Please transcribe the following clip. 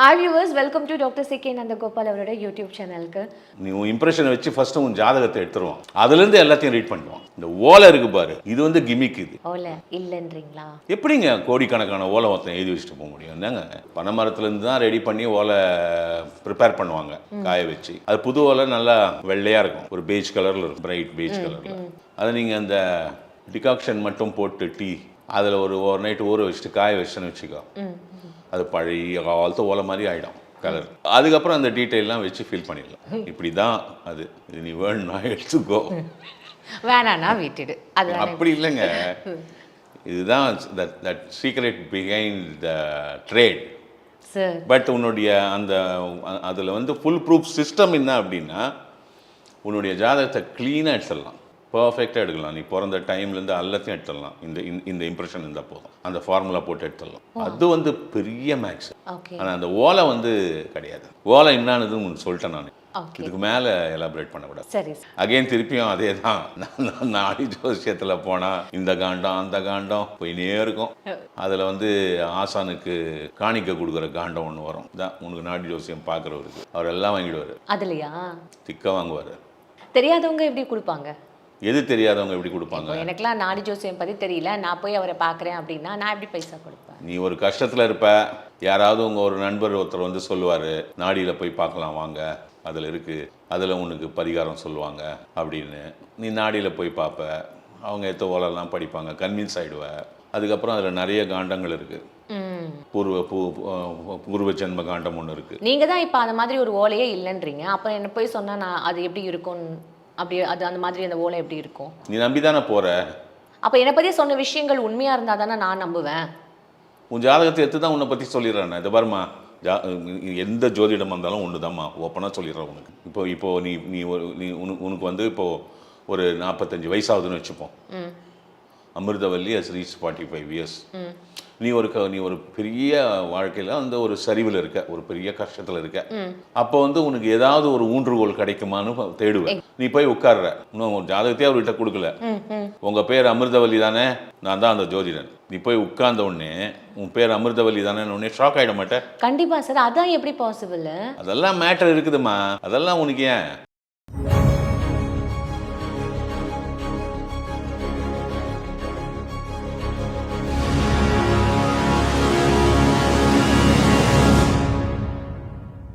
Hi viewers welcome to doctor C K Nandagopal அவரோட YouTube சேனலுக்கு நீ உன் இம்ப்ரெஷனை வச்சு ஃபர்ஸ்ட் உன் ஜாதகத்தை எடுத்துருவான். அதுலேருந்து எல்லாத்தையும் ரீட் பண்ணுவான் இந்த ஓலை இருக்கு பாரு. இது வந்து கிமிக் இது. ஓல இல்லைன்றீங்களா? எப்படிங்க கோடிக்கணக்கான ஓலை ஒருத்தன் எழுதி வச்சுட்டு போக முடியும்? என்னங்க? பனை மரத்துலேருந்து தான் ரெடி பண்ணி ஓலை ப்ரிப்பேர் பண்ணுவாங்க காய வச்சு. அது புது ஓலை நல்லா வெள்ளையாக இருக்கும். ஒரு பேஜ் கலரில் இருக்கும். பிரைட் பேஜ் கலரில் அதை நீங்கள் அந்த டிகாக்ஷன் மட்டும் போட்டு டீ அதில் ஒரு ஒரு நைட்டு ஊற வச்சுட்டு காய வச்சுன்னு வச்சுக்கோ. அது பழைய காலத்து ஓலை மாதிரி ஆகிடும் கலர் அதுக்கப்புறம் அந்த டீட்டெயிலாம் வச்சு ஃபீல் பண்ணிடலாம். இப்படி தான் அது. இது நீ வேணும்னா எடுத்துக்கோ. வேணாண்ணா விட்டுடு. அது அப்படி இல்லைங்க. இதுதான் that that secret behind the trade but உன்னுடைய அந்த அதில் வந்து ஃபுல் ப்ரூஃப் சிஸ்டம் என்ன அப்படின்னா உன்னுடைய ஜாதகத்தை க்ளீனாக எடுத்துடலாம். பர்ஃபெக்டாக எடுக்கலாம். நீ பிறந்த டைம்லேருந்து எல்லாத்தையும் எடுத்துடலாம். இந்த இந்த- இம்ப்ரெஷன் இருந்தால் போதும். அந்த ஃபார்முலா போட்டு எடுத்துடலாம். அது வந்து பெரிய மேக்ஸ் ஆனால் அந்த ஓலை வந்து கிடையாது. ஓலை உங்களுக்கு சொல்லிட்டேன் நான். இதுக்கு மேலே எலாபரேட் பண்ணக்கூடாது. சரி. அகைன் திருப்பியும் அதே தான் நான் நாடி ஜோசியத்தில் போனால் இந்த காண்டம் அந்த காண்டம் போயினே இருக்கும். அதில் வந்து ஆசானுக்கு காணிக்க கொடுக்குற காண்டம் ஒன்று வரும். தான் உனக்கு நாடி ஜோசியம் பார்க்குறவருக்கு அவர் எல்லாம் வாங்கிடுவார். அதுலயா? திக்க வாங்குவார். தெரியாதவங்க எப்படி கொடுப்பாங்க? எது தெரியாதவங்க எப்படி கொடுப்பாங்க? இப்போ எனக்கெல்லாம் நாடி ஜோசியம் பத்தி தெரியல. நான் போய் அவரை பார்க்குறேன் அப்படின்னா நான் எப்படி பைசா கொடுப்பேன்? நீ ஒரு கஷ்டத்தில் இருப்ப. யாராவது உங்கள் ஒரு நண்பர் ஒருத்தர் வந்து சொல்லுவார் நாடியில் போய் பார்க்கலாம் வாங்க. அதில் இருக்குது அதில் உனக்கு பரிகாரம் சொல்லுவாங்க. அப்படின்னு. நீ நாடியில் போய் பார்ப்ப. அவங்க எத்த ஓலெல்லாம் படிப்பாங்க கன்வின்ஸ் ஆகிடுவ அதுக்கப்புறம் அதில் நிறைய காண்டங்கள் இருக்குது பூர்வ பூ பூர்வ ஜென்ம காண்டம் ஒன்று இருக்குது நீங்க தான் இப்போ அந்த மாதிரி ஒரு ஓலையே இல்லைன்றீங்க. அப்புறம் என்ன போய் சொன்னா நான் அது எப்படி இருக்கும் அப்படி அது அந்த மாதிரி அந்த ஓலை எப்படி இருக்கும்? நீ நம்பி தானே போகிற அப்போ என்னை பத்தி சொன்ன விஷயங்கள் உண்மையா இருந்தா தானே நான் நம்புவேன். உன் ஜாதகத்தை எடுத்து தான் உன்னை பற்றி சொல்லிடுறேன். இதை பாருமா ஜா எந்த ஜோதிடம் வந்தாலும் ஒன்று தான்மா ஓப்பனாக சொல்லிடுறேன் உனக்கு. இப்போ இப்போ நீ நீ ஒரு நீ உனக்கு வந்து இப்போது ஒரு நாற்பத்தஞ்சு வயசாகுதுன்னு வச்சுப்போம். Amirthavalli as reach forty five years நீ ஒரு நீ ஒரு பெரிய வாழ்க்கையில் வந்து ஒரு சரிவில் இருக்க ஒரு பெரிய கஷ்டத்தில் இருக்க. அப்போ வந்து உனக்கு ஏதாவது ஒரு ஊன்றுகோல் கிடைக்குமான்னு தேடுவேன் நீ போய் உட்கார்ற. இன்னும் உன் ஜாதகத்தையே அவர்கிட்ட கொடுக்கல. ம் ம். உங்க பேர் அமிர்தவல்லி தானே? நான் தான் அந்த ஜோதிடன். நீ போய் உட்கார்ந்த உடனே உன் பேர் அமிர்தவல்லி தானே உடனே ஷாக் ஆகிட மாட்டேன். கண்டிப்பா சார் அதான் எப்படி பாசிபிள் அதெல்லாம் மேட்டர் இருக்குதுமா அதெல்லாம் உனக்கு ஏன்?